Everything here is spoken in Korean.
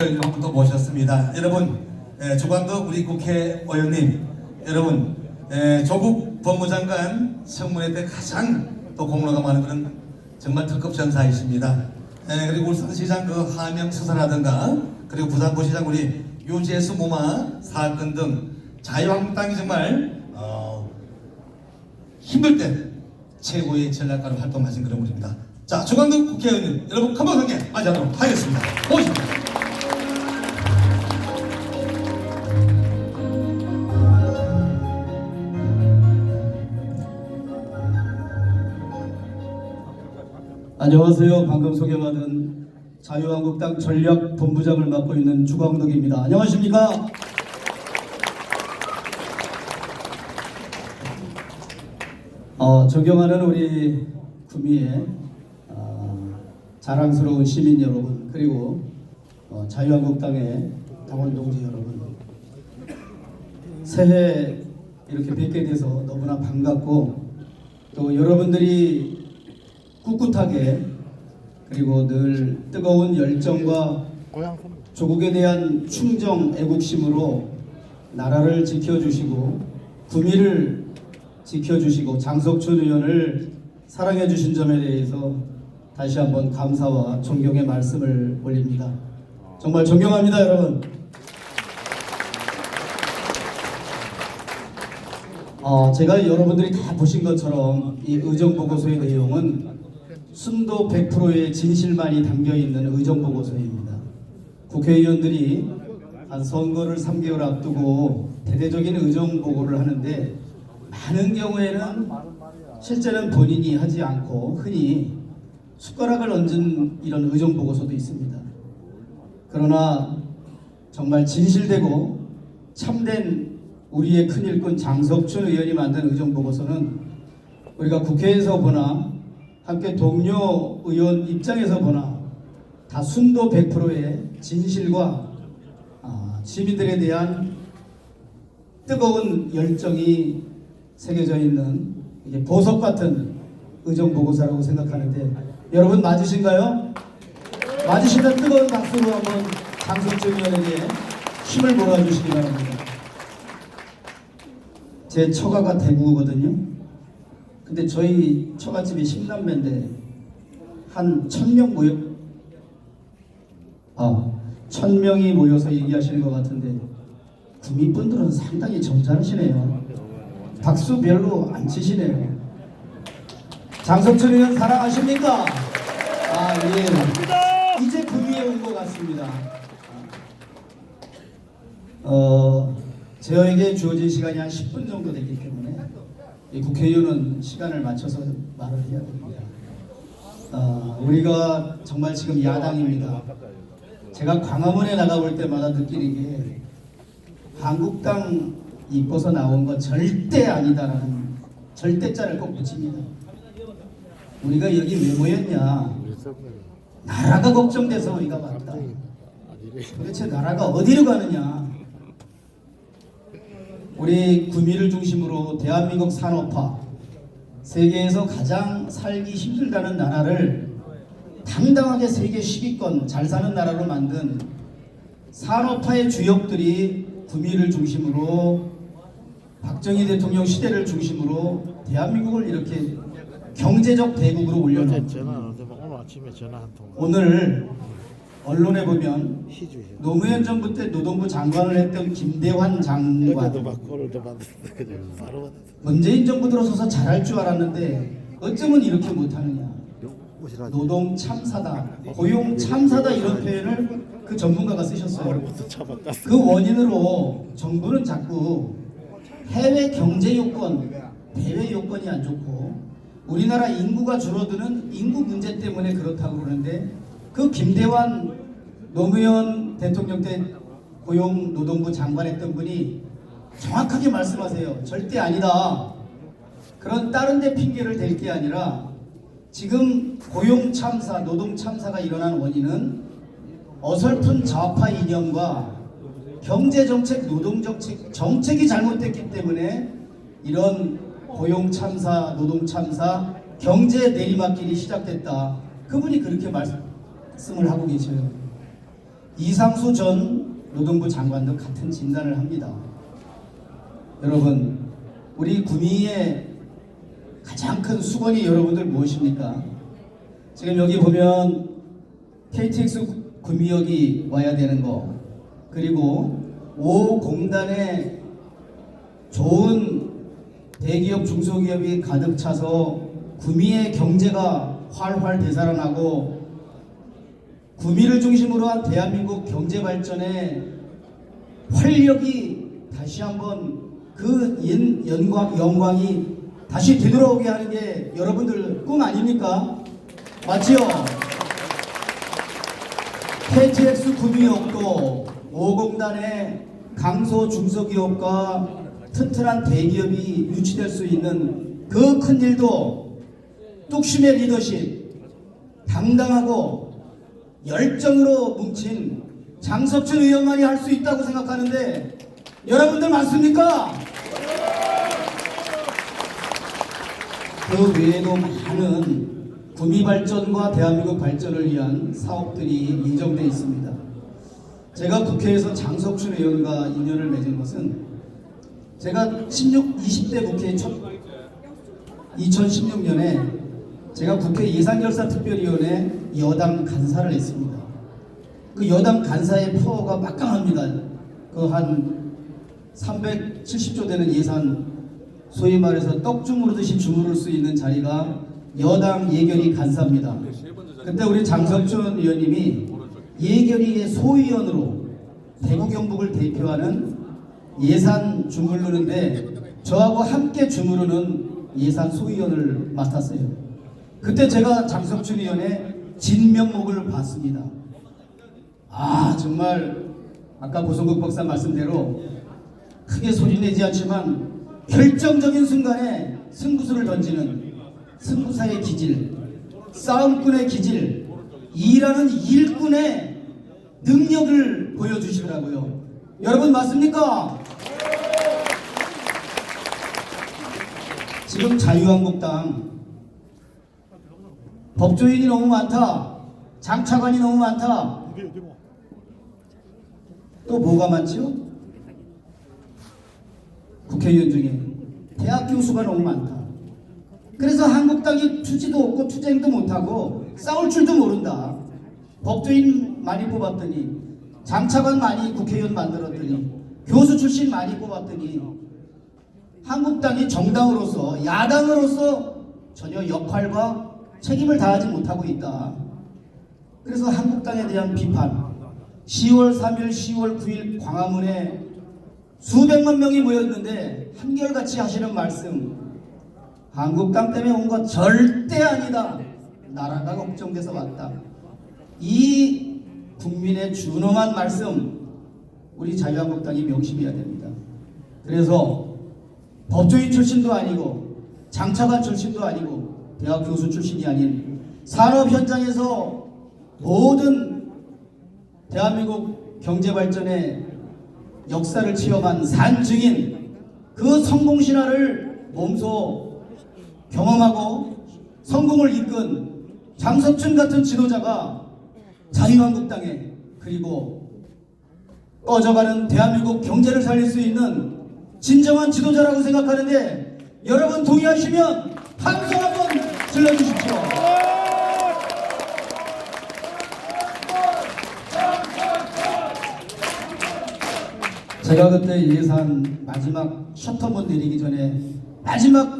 한분또 모셨습니다. 여러분, 에, 주관덕 우리 국회의원님, 여러분, 에, 조국 법무장관 청문회 때 가장 또 공로가 많은 그런 정말 특급 전사이십니다. 에, 그리고 울산시장 그 하명 수사라든가 그리고 부산구시장 우리 유재수 무마 사건 등 자유한국당이 정말 어, 힘들 때 최고의 전략가로 활동하신 그런 분입니다. 자, 주관덕 국회의원님, 여러분 감독하게 맞이하도록 하겠습니다. 모십니다. 안녕하세요. 방금 소개받은 자유한국당 전략 본부장을 맡고 있는 주광덕입니다. 안녕하십니까? 어, 존경하는 우리 구미의 어, 자랑스러운 시민 여러분 그리고 어, 자유한국당의 당원 동지 여러분 새해 이렇게 뵙게 돼서 너무나 반갑고 또 여러분들이 꿋꿋하게 그리고 늘 뜨거운 열정과 조국에 대한 충정 애국심으로 나라를 지켜주시고 구미를 지켜주시고 장석춘 의원을 사랑해 주신 점에 대해서 다시 한번 감사와 존경의 말씀을 올립니다. 정말 존경합니다, 여러분. 어, 제가 여러분들이 다 보신 것처럼 이 의정 보고서의 내용은 순도 100%의 진실만이 담겨 있는 의정 보고서입니다. 국회의원들이 한 선거를 3개월 앞두고 대대적인 의정 보고를 하는데 많은 경우에는 실제는 본인이 하지 않고 흔히 숟가락을 얹은 이런 의정 보고서도 있습니다. 그러나 정말 진실되고 참된 우리의 큰 일꾼 장석춘 의원이 만든 의정 보고서는 우리가 국회에서 보나 함께 동료 의원 입장에서 보나 다 순도 100%의 진실과 아, 시민들에 대한 뜨거운 열정이 새겨져 있는 보석 같은 의정 보고서라고 생각하는데 여러분 맞으신가요? 맞으시면 뜨거운 박수로 한번 장석준 의원에게 힘을 몰아주시기 바랍니다. 제 처가가 대구거든요. 근데 저희 처갓집이 10남매인데 한 천명 모여 아, 천 명이 모여서 얘기하시는 것 같은데 구미 분들은 상당히 점잖으시네요. 박수 별로 안 치시네요. 장석철 의원 사랑하십니까? 아 예. 이제 구미에 온 것 같습니다. 어, 저에게 주어진 시간이 한 10분 정도 되기 때문에 이 국회의원은 시간을 맞춰서 말을 해야 됩니다. 어, 우리가 정말 지금 야당입니다. 제가 광화문에 나가볼 때마다 느끼는 게 한국당 이뻐서 나온 건 절대 아니다라는 절대자를 꼭 붙입니다. 우리가 여기 왜 모였냐? 나라가 걱정돼서 우리가 왔다. 도대체 나라가 어디로 가느냐? 우리 구미를 중심으로 대한민국 산업화, 세계에서 가장 살기 힘들다는 나라를 당당하게 세계 10위권 잘 사는 나라로 만든 산업화의 주역들이 구미를 중심으로 박정희 대통령 시대를 중심으로 대한민국을 이렇게 경제적 대국으로 올려놓은 오늘 언론에 보면 희주해. 노무현 정부 때 노동부 장관을 했던 김대환 장관. 문재인 정부 들어서서 잘할 줄 알았는데 어쩌면 이렇게 못하느냐. 노동 참사다 고용 참사다 이런 표현을 그 전문가가 쓰셨어요. 차바꿨어. 그 원인으로 정부는 자꾸 해외 경제 요건 대외 요건이 안 좋고 우리나라 인구가 줄어드는 인구 문제 때문에 그렇다고 그러는데 그 김대환 노무현 대통령 때 고용 노동부 장관했던 분이 정확하게 말씀하세요. 절대 아니다. 그런 다른 데 핑계를 댈 게 아니라 지금 고용 참사, 노동 참사가 일어난 원인은 어설픈 좌파 이념과 경제 정책, 노동 정책 정책이 잘못됐기 때문에 이런 고용 참사, 노동 참사, 경제 내리막길이 시작됐다. 그분이 그렇게 말씀 을 하고 계셔요. 이상수 전 노동부 장관도 같은 진단을 합니다. 여러분, 우리 구미의 가장 큰 수건이 여러분들 무엇입니까? 지금 여기 보면 KTX 구미역이 와야 되는 거, 그리고 5공단에 좋은 대기업 중소기업이 가득 차서 구미의 경제가 활활 되살아나고 구미를 중심으로 한 대한민국 경제 발전에 활력이 다시 한번 그 연, 영광, 영광이 다시 되돌아오게 하는 게 여러분들 꿈 아닙니까? 맞지요? KTX 구미역도 5공단의 강소 중소기업과 튼튼한 대기업이 유치될 수 있는 그 큰 일도 뚝심의 리더십, 당당하고 열정으로 뭉친 장석준 의원만이 할 수 있다고 생각하는데 여러분들 맞습니까? 그 외에도 많은 구미 발전과 대한민국 발전을 위한 사업들이 예정돼 있습니다. 제가 국회에서 장석춘 의원과 인연을 맺은 것은 제가 16, 20대 국회 첫 2016년에 제가 국회 예산결산 특별위원회 여당 간사를 했습니다. 그 여당 간사의 파워가 막강합니다. 그 한 370조 되는 예산 소위 말해서 떡 주무르듯이 주무를 수 있는 자리가 여당 예결위 간사입니다. 그때 우리 장석준 의원님이 예결위의 소위원으로 대구 경북을 대표하는 예산 주무르는데 저하고 함께 주무르는 예산 소위원을 맡았어요. 그때 제가 장석준 의원의 진면목을 봤습니다. 아 정말 아까 고성국 박사 말씀대로 크게 소리내지 않지만 결정적인 순간에 승부수를 던지는 승부사의 기질, 싸움꾼의 기질, 일하는 일꾼의 능력을 보여주시더라고요. 여러분 맞습니까? 지금 자유한국당 법조인이 너무 많다. 장차관이 너무 많다. 뭐? 또 뭐가 많죠? 국회의원 중에 대학 교수가 너무 많다. 그래서 한국당이 투지도 없고 투쟁도 못하고 싸울 줄도 모른다. 법조인 많이 뽑았더니 장차관 많이 국회의원 만들었더니 교수 출신 많이 뽑았더니 한국당이 정당으로서 야당으로서 전혀 역할과 책임을 다하지 못하고 있다. 그래서 한국당에 대한 비판 10월 3일, 10월 9일 광화문에 수백만 명이 모였는데 한결같이 하시는 말씀 한국당 때문에 온것 절대 아니다. 나라가 걱정돼서 왔다. 이 국민의 준엄한 말씀 우리 자유한국당이 명심해야 됩니다. 그래서 법조인 출신도 아니고 장차관 출신도 아니고 대학 교수 출신이 아닌 산업 현장에서 모든 대한민국 경제 발전의 역사를 체험한 산증인 그 성공 신화를 몸소 경험하고 성공을 이끈 장석춘 같은 지도자가 자유한국당에 그리고 꺼져가는 대한민국 경제를 살릴 수 있는 진정한 지도자라고 생각하는데 여러분 동의하시면 한번 질러주십시오. 제가 그때 예산 마지막 셔터문 내리기 전에 마지막